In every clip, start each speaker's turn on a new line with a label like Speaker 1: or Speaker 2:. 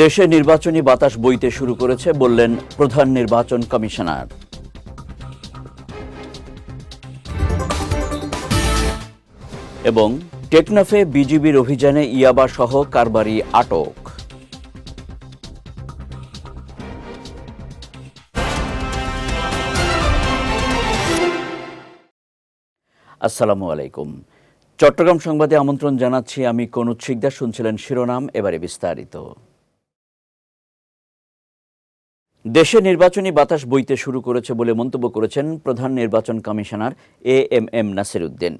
Speaker 1: দেশে নির্বাচনী বাতাস বইতে শুরু করেছে, বললেন প্রধান নির্বাচন কমিশনার। এবং টেকনাফে বিজিবির অভিযানে ইয়াবা সহ কারবারি আটক। আসসালামু আলাইকুম। চট্টগ্রাম সংবাদে আমন্ত্রণ জানাচ্ছি, আমি শিকদার, শুনছিলেন শিরোনাম, এবারে বিস্তারিত। দেশে নির্বাচনী বাতাস বইতে শুরু করেছে বলে মন্তব্য করেছেন প্রধান নির্বাচন commissioner A M M Nasir Uddin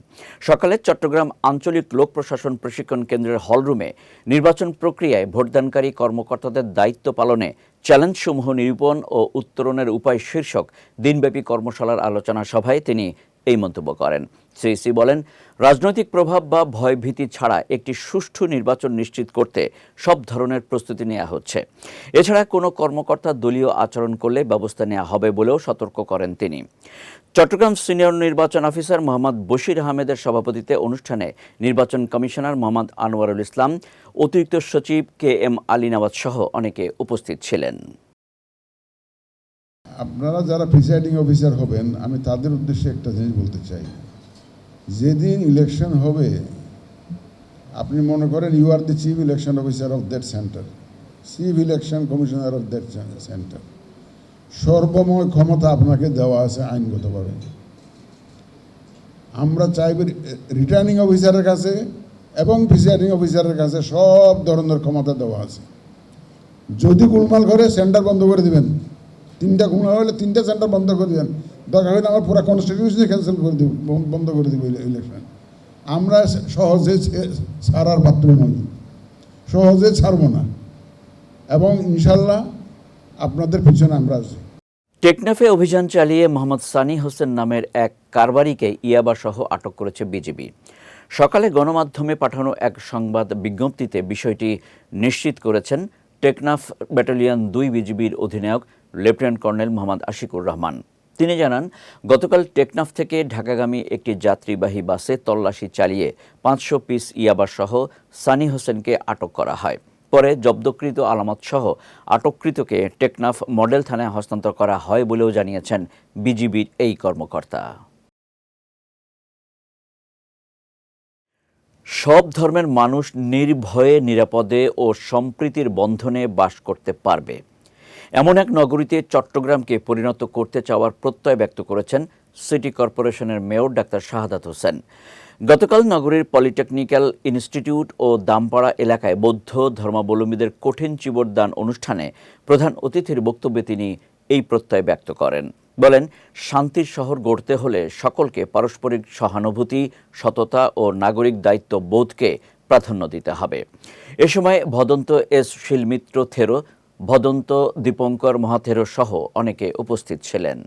Speaker 1: সকালে চট্টগ্রাম আঞ্চলিক লোক প্রশাসন প্রশিক্ষণ কেন্দ্রের হলরুমে নির্বাচন প্রক্রিয়ায় ভোটদানকারী কর্মকর্তাদের দায়িত্ব পালনে চ্যালেঞ্জসমূহ নিরূপণ ও উত্তরণের উপায় শীর্ষক দিনব্যাপী কর্মশালার আলোচনা সভায় তিনি এই মন্তব্য করেন। শ্রী সি বলেন, রাজনৈতিক প্রভাব বা ভয়ভীতি ছাড়া একটি সুষ্ঠু নির্বাচন নিশ্চিত করতে সব ধরনের প্রস্তুতি নেওয়া হচ্ছে। এছাড়া কোনো কর্মকর্তা দলীয় আচরণ করলে ব্যবস্থা নেওয়া হবে বলেও সতর্ক করেন তিনি। চট্টগ্রাম সিনিয়র নির্বাচন অফিসার মোহাম্মদ বশির আহমেদের সভাপতিত্বে অনুষ্ঠানে নির্বাচন কমিশনার মোহাম্মদ আনোয়ারুল ইসলাম, অতিরিক্ত সচিব কে এম আলী নওয়াজ সহ অনেকে উপস্থিত ছিলেন।
Speaker 2: আপনারা যারা প্রিসাইডিং অফিসার হবেন, আমি তাদের উদ্দেশ্যে একটা জিনিস বলতে চাই। যেদিন ইলেকশন হবে, আপনি মনে করেন you are the chief election officer of that centre chief election commissioner of that centre সর্বময় ক্ষমতা আপনাকে দেওয়া আছে আইনগতভাবে। আমরা চাইব রিটার্নিং অফিসারের কাছে এবং প্রিসাইডিং অফিসারের কাছে সব ধরনের ক্ষমতা দেওয়া আছে। যদি গোলমাল করে সেন্টার বন্ধ করে দিবেন তিনটা গোলমাল হলে তিনটা সেন্টার বন্ধ করে দিবেন। দরকার হলে আমার পুরো কনস্টিটিউশনই ক্যান্সেল করে দিব, বন্ধ করে দিব ইলেকশন আমরা সহজে ছাড়ার পাত্র নই। সহজে ছাড়বো না। এবং ইনশাল্লাহ আপনাদের পিছনে আমরা আছি।
Speaker 1: টেকনাফে অভিযান চালিয়ে মোহাম্মদ সানি হোসেন নামের এক কারবারিকে ইয়াবা সহ আটক করেছে বিজিবি সকালে গণমাধ্যমে পাঠানো এক সংবাদ বিজ্ঞপ্তিতে বিষয়টি নিশ্চিত করেছেন টেকনাফ ব্যাটালিয়ন দুই বিজিবির অধিনায়ক লেফটেন্যান্ট কর্নেল মোহাম্মদ আশিকুর রহমান। তিনি জানান, গতকাল টেকনাফ থেকে ঢাকাগামী একটি যাত্রীবাহী বাসে তল্লাশি চালিয়ে পাঁচশো পিস ইয়াবা সহ সানি হোসেনকে আটক করা হয়। পরে জব্দকৃত আলামত সহ আটককৃতকে টেকনাফ মডেল থানায় হস্তান্তর করা হয় বলেও জানিয়েছেন বিজিবির এই কর্মকর্তা। সব ধর্মের মানুষ নির্ভয়ে, নিরাপদে ও সম্প্রীতির বন্ধনে বাস করতে পারবে। এমন এক নগরীতে চট্টগ্রামকে পরিণত করতে চাওয়ার প্রত্যয় ব্যক্ত করেছেন সিটি কর্পোরেশনের মেয়র ডাক্তার শাহাদাত হোসেন। গতকাল নগরীর পলিটেকনিক্যাল ইনস্টিটিউট ও দামপাড়া এলাকায় বৌদ্ধ ধর্মাবলম্বীদের কঠিন চিবরদান অনুষ্ঠানে প্রধান অতিথির বক্তব্যে তিনি এই প্রত্যয় ব্যক্ত করেন। বলেন, শান্তির শহর গড়তে হলে সকলকে পারস্পরিক সহানুভূতি, সততা ও নাগরিক দায়িত্ব বোধকে প্রাধান্য দিতে হবে। এ সময় ভদন্ত এস শিলমিত্র থেরো ভদন্ত দীপঙ্কর মহাথেরো সহ অনেকে উপস্থিত ছিলেন।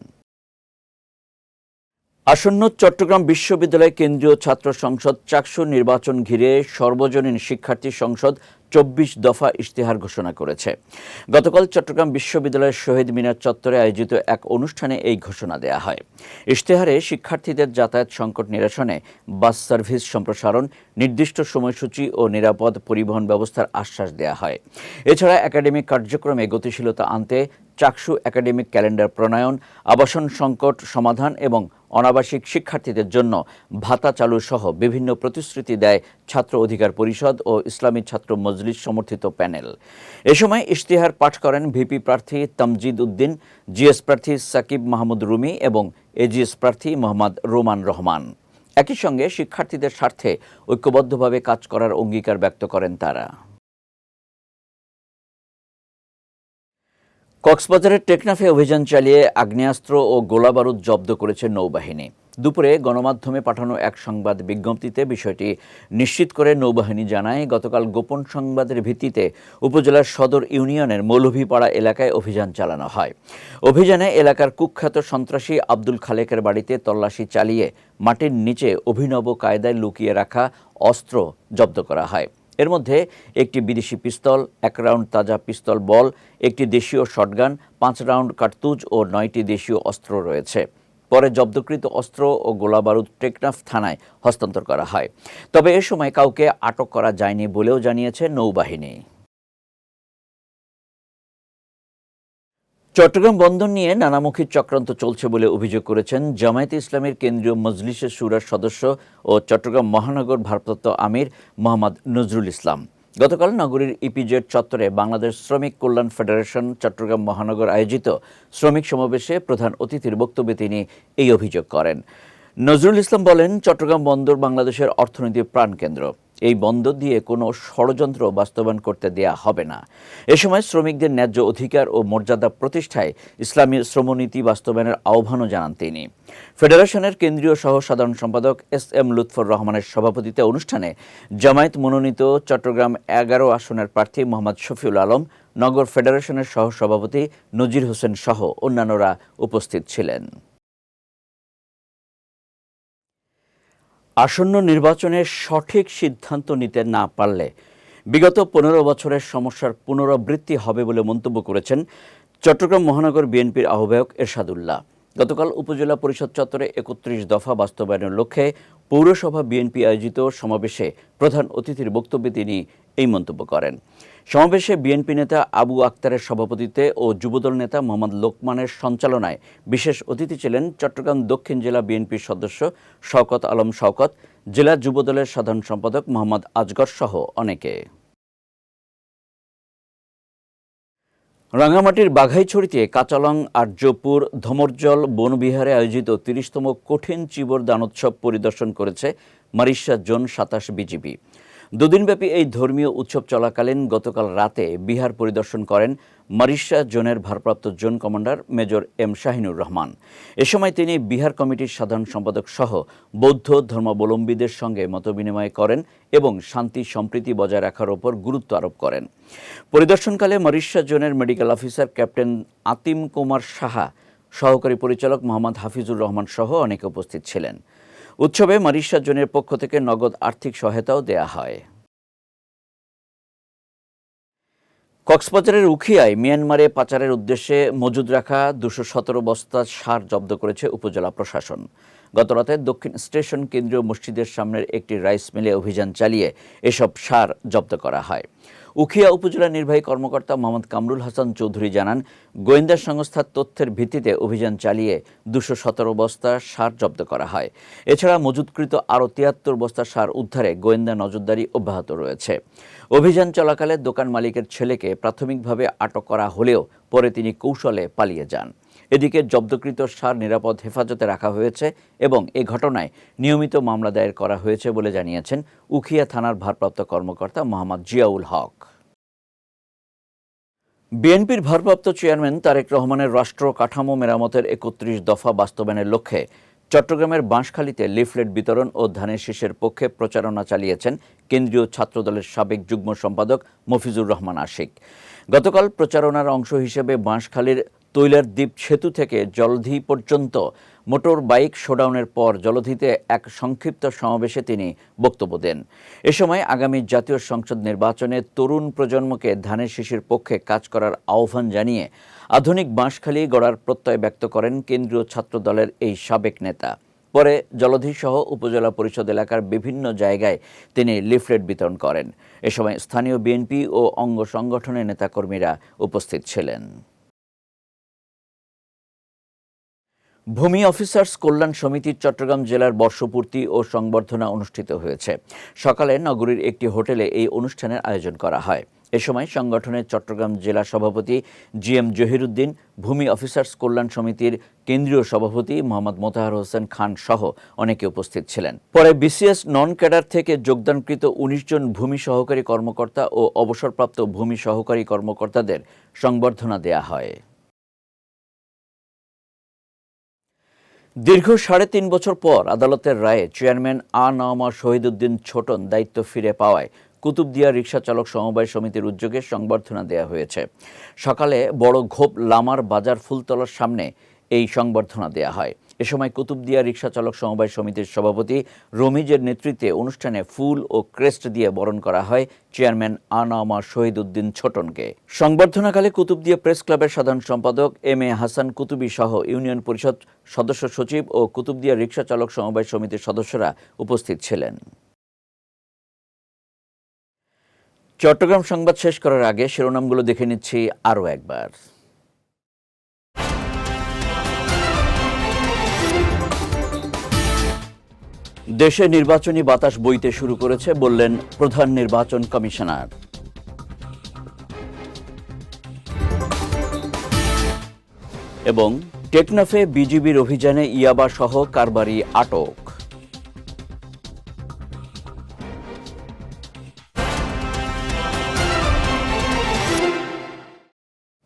Speaker 1: আসন্ন চট্টগ্রাম বিশ্ববিদ্যালয় কেন্দ্রীয় ছাত্র সংসদ চাকসু নির্বাচন ঘিরে সর্বজনীন শিক্ষার্থী সংসদ চব্বিশ দফা ইশতেহার ঘোষণা করেছে। গতকাল চট্টগ্রাম বিশ্ববিদ্যালয়ের শহীদ মিনার চত্বরে আয়োজিত এক অনুষ্ঠানে এই ঘোষণা দেয়া হয়। ইশতেহারে শিক্ষার্থীদের যাতায়াত সংকট নিরসনে বাস সার্ভিস সম্প্রসারণ, নির্দিষ্ট সময়সূচি ও নিরাপদ পরিবহন ব্যবস্থার আশ্বাস দেয়া হয়। এছাড়া একাডেমিক কার্যক্রমে গতিশীলতা আনতে চাকসু একাডেমিক ক্যালেন্ডার প্রণয়ন, আবাসন সংকট সমাধান এবং অনাবাসিক শিক্ষার্থীদের জন্য ভাতা চালু সহ বিভিন্ন প্রতিশ্রুতি দেয় ছাত্র অধিকার পরিষদ ও ইসলামী ছাত্র মজলিস সমর্থিত প্যানেল। এ সময় ইশতেহার পাঠ করেন ভিপি প্রার্থী তামজিদ উদ্দিন, জিএস প্রার্থী সাকিব মাহমুদ রুমি এবং এজিএস প্রার্থী মোহাম্মদ রোমান রহমান। একই সঙ্গে শিক্ষার্থীদের স্বার্থে ঐক্যবদ্ধভাবে কাজ করার অঙ্গীকার ব্যক্ত করেন তারা। কক্সবাজারের টেকনাফে অভিযান চালিয়ে আগ্নেয়াস্ত্র ও গোলাবারুদ জব্দ করেছে নৌবাহিনী। দুপুরে গণমাধ্যমে পাঠানো এক সংবাদ বিজ্ঞপ্তিতে বিষয়টি নিশ্চিত করে নৌবাহিনী জানায়, গতকাল গোপন সংবাদের ভিত্তিতে উপজেলার সদর ইউনিয়নের মৌলভীপাড়া এলাকায় অভিযান চালানো হয়। অভিযানে এলাকার কুখ্যাত সন্ত্রাসী আব্দুল খালেকের বাড়িতে তল্লাশি চালিয়ে মাটির নিচে অভিনব কায়দায় লুকিয়ে রাখা অস্ত্র জব্দ করা হয়। এর মধ্যে একটি বিদেশি পিস্তল, এক রাউন্ড তাজা পিস্তল বল, একটি দেশীয় শটগান, পাঁচ রাউন্ড কার্তুজ ও নয়টি দেশীয় অস্ত্র রয়েছে। পরে জব্দকৃত অস্ত্র ও গোলাবারুদ টেকনাফ থানায় হস্তান্তর করা হয়। তবে এ সময় কাউকে আটক করা যায়নি বলেও জানিয়েছে নৌবাহিনী। চট্টগ্রাম বন্দর নিয়ে নানামুখী চক্রান্ত চলছে বলে অভিযোগ করেছেন জামায়াতে ইসলামের কেন্দ্রীয় মজলিসের সুরার সদস্য ও চট্টগ্রাম মহানগর ভারপ্রাপ্ত আমির মোহাম্মদ নজরুল ইসলাম। গতকাল নগরীর ইপিজেড চত্বরে বাংলাদেশ শ্রমিক কল্যাণ ফেডারেশন চট্টগ্রাম মহানগর আয়োজিত শ্রমিক সমাবেশে প্রধান অতিথির বক্তব্যে তিনি এই অভিযোগ করেন। নজরুল ইসলাম বলেন, চট্টগ্রাম বন্দর বাংলাদেশের অর্থনীতির প্রাণকেন্দ্র। এই বন্দর দিয়ে কোনো ষড়যন্ত্র বাস্তবায়ন করতে দেয়া হবে না। এ সময় শ্রমিকদের ন্যায্য অধিকার ও মর্যাদা প্রতিষ্ঠায় ইসলামী শ্রমনীতি বাস্তবায়নের আহ্বানও জানান তিনি। ফেডারেশনের কেন্দ্রীয় সহ সাধারণ সম্পাদক এস এম লুৎফর রহমানের সভাপতিত্বে অনুষ্ঠানে জামায়াত মনোনীত চট্টগ্রাম এগারো আসনের প্রার্থী মোহাম্মদ শফিউল আলম, নগর ফেডারেশনের সহ সভাপতি নজির হোসেন সহ অন্যান্যরা উপস্থিত ছিলেন। আসন্ন নির্বাচনে সঠিক সিদ্ধান্ত নিতে না পারলে বিগত পনেরো বছরের সমস্যার পুনরাবৃত্তি হবে বলে মন্তব্য করেছেন চট্টগ্রাম মহানগর বিএনপির আহ্বায়ক এরশাদুল্লাহ। গতকাল উপজেলা পরিষদ চত্বরে একত্রিশ দফা বাস্তবায়নের লক্ষ্যে পৌরসভা বিএনপি আয়োজিত সমাবেশে প্রধান অতিথির বক্তব্যে তিনি এই মন্তব্য করেন। সমাবেশে বিএনপি নেতা আবু আক্তারের সভাপতিত্বে ও যুবদল নেতা মোহাম্মদ লোকমানের সঞ্চালনায় বিশেষ অতিথি ছিলেন চট্টগ্রাম দক্ষিণ জেলা বিএনপির সদস্য শওকত আলম শওকত, জেলা যুবদলের সাধারণ সম্পাদক মোহাম্মদ আজগর সহ অনেকে। রাঙামাটির বাঘাইছড়িতে কাঁচালং, আর্যপুর, ধমরজল, বনবিহারে আয়োজিত তিরিশতম কঠিন চিবর দানোৎসব পরিদর্শন করেছে মারিশা জোন সাতাশ বিজিবি। দুদিনব্যাপী এই ধর্মীয় উৎসব চলাকালীন গতকাল রাতে বিহার পরিদর্শন করেন মারিশা জোনের ভারপ্রাপ্ত zone commander major M Shahinur Rahman. এ সময় তিনি বিহার কমিটির সাধারণ সম্পাদক সহ বৌদ্ধ ধর্মাবলম্বীদের সঙ্গে মতবিনিময় করেন এবং শান্তি, সম্প্রীতি বজায় রাখার ওপর গুরুত্ব আরোপ করেন। পরিদর্শনকালে মরিশা জোনের medical officer captain Atim Kumar Saha, সহকারী পরিচালক মোহাম্মদ হাফিজুর রহমান সহ অনেকে উপস্থিত ছিলেন। উৎসবে মারিশা জোনের পক্ষ থেকে নগদ আর্থিক সহায়তাও দেয়া হয়। কক্সবাজারের উখিয়ায় মিয়ানমারে পাচারের উদ্দেশ্যে মজুদ রাখা দুশো সতেরো বস্তা সার জব্দ করেছে উপজেলা প্রশাসন। গতরাতে দক্ষিণ স্টেশন কেন্দ্রীয় মসজিদের সামনের একটি রাইস মিলে অভিযান চালিয়ে এসব সার জব্দ করা হয়। উখিয়া উপজেলা নির্বাহী কর্মকর্তা মোহাম্মদ কামরুল হাসান চৌধুরী জানান, গোয়েন্দা সংস্থার তথ্যের ভিত্তিতে অভিযান চালিয়ে দুশো সতেরো বস্তা সার জব্দ করা হয়। এছাড়া মজুতকৃত আরও তিয়াত্তর বস্তা সার উদ্ধারে গোয়েন্দা নজরদারি অব্যাহত রয়েছে। অভিযান চলাকালে দোকান মালিকের ছেলেকে প্রাথমিকভাবে আটক করা হলেও পরে তিনি কৌশলে পালিয়ে যান। এদিকে জব্দকৃত সার নিরাপদ হেফাজতে রাখা হয়েছে এবং এ ঘটনায় নিয়মিত মামলা দায়ের করা হয়েছে বলে জানিয়েছেন উখিয়া থানার ভারপ্রাপ্ত কর্মকর্তা মোহাম্মদ জিয়াউল হক। বিএনপির ভারপ্রাপ্ত চেয়ারম্যান তারেক রহমানের রাষ্ট্র কাঠামো মেরামতের একত্রিশ দফা বাস্তবায়নের লক্ষ্যে চট্টগ্রামের বাঁশখালীতে লিফলেট বিতরণ ও ধানের শীষের পক্ষে প্রচারণা চালিয়েছেন কেন্দ্রীয় ছাত্রদলের সাবেক যুগ্ম সম্পাদক মফিজুর রহমান আশিক। গতকাল প্রচারণার অংশ হিসেবে বাঁশখালীর তৈলার দ্বীপ সেতু থেকে জলধি পর্যন্ত মোটর বাইক শোডাউনের পর জলধিতে এক সংক্ষিপ্ত সমাবেশে তিনি বক্তব্য দেন। এ সময় আগামী জাতীয় সংসদ নির্বাচনে তরুণ প্রজন্মকে ধানের শিশির পক্ষে কাজ করার আহ্বান জানিয়ে আধুনিক বাঁশখালী গড়ার প্রত্যয় ব্যক্ত করেন কেন্দ্রীয় ছাত্র দলের এই সাবেক নেতা। পরে জলধিসহ উপজেলা পরিষদ এলাকার বিভিন্ন জায়গায় তিনি লিফলেট বিতরণ করেন। এ সময় স্থানীয় বিএনপি ও অঙ্গ সংগঠনের নেতাকর্মীরা উপস্থিত ছিলেন। ভূমি অফিসার্স কল্যাণ সমিতির চট্টগ্রাম জেলার বর্ষপূর্তি ও সংবর্ধনা অনুষ্ঠিত হয়েছে। সকালে নগরীর একটি হোটেলে এই অনুষ্ঠানের আয়োজন করা হয়। এ সময় সংগঠনের চট্টগ্রাম জেলা সভাপতি জি এম জহিরুদ্দিন, ভূমি অফিসার্স কল্যাণ সমিতির কেন্দ্রীয় সভাপতি মোহাম্মদ মোতাহার হোসেন খান সহ অনেকে উপস্থিত ছিলেন। পরে বিসিএস নন ক্যাডার থেকে যোগদানকৃত উনিশ জন ভূমি সহকারী কর্মকর্তা ও অবসরপ্রাপ্ত ভূমি সহকারী কর্মকর্তাদের সংবর্ধনা দেয়া হয়। দীর্ঘ সাড়ে তিন বছর পর আদালতের রায়ে চেয়ারম্যান আ নওমা শহীদুদ্দিন ছোটন দায়িত্ব ফিরে পাওয়ায় কুতুবদিয়া রিক্সা চালক সমবায় সমিতির উদ্যোগে সংবর্ধনা দেওয়া হয়েছে। সকালে বড় ঘোপ লামার বাজার ফুলতলার সামনে এই সংবর্ধনা দেওয়া হয়। এ সময় কুতুবদিয়া রিক্সা চালক সমবায় সমিতির সভাপতি রমিজের নেতৃত্বে অনুষ্ঠানে ফুল ও ক্রেস্ট দিয়ে বরণ করা হয় চেয়ারম্যান আনামা শহীদ উদ্দিন ছোটনকে। সংবর্ধনাকালে কুতুবদিয়া প্রেস ক্লাবের সাধারণ সম্পাদক এম এ হাসান কুতুবি সহ ইউনিয়ন পরিষদ সদস্য সচিব ও কুতুবদিয়া রিক্সা চালক সমবায় সমিতির সদস্যরা উপস্থিত ছিলেন। চট্টগ্রাম সংবাদ শেষ করার আগে শিরোনামগুলো দেখে নিচ্ছি আরও একবার। দেশে নির্বাচনী বাতাস বইতে শুরু করেছে, বললেন প্রধান নির্বাচন কমিশনার। এবং টেকনাফে বিজিবির অভিযানে ইয়াবা সহ কারবারি আটক।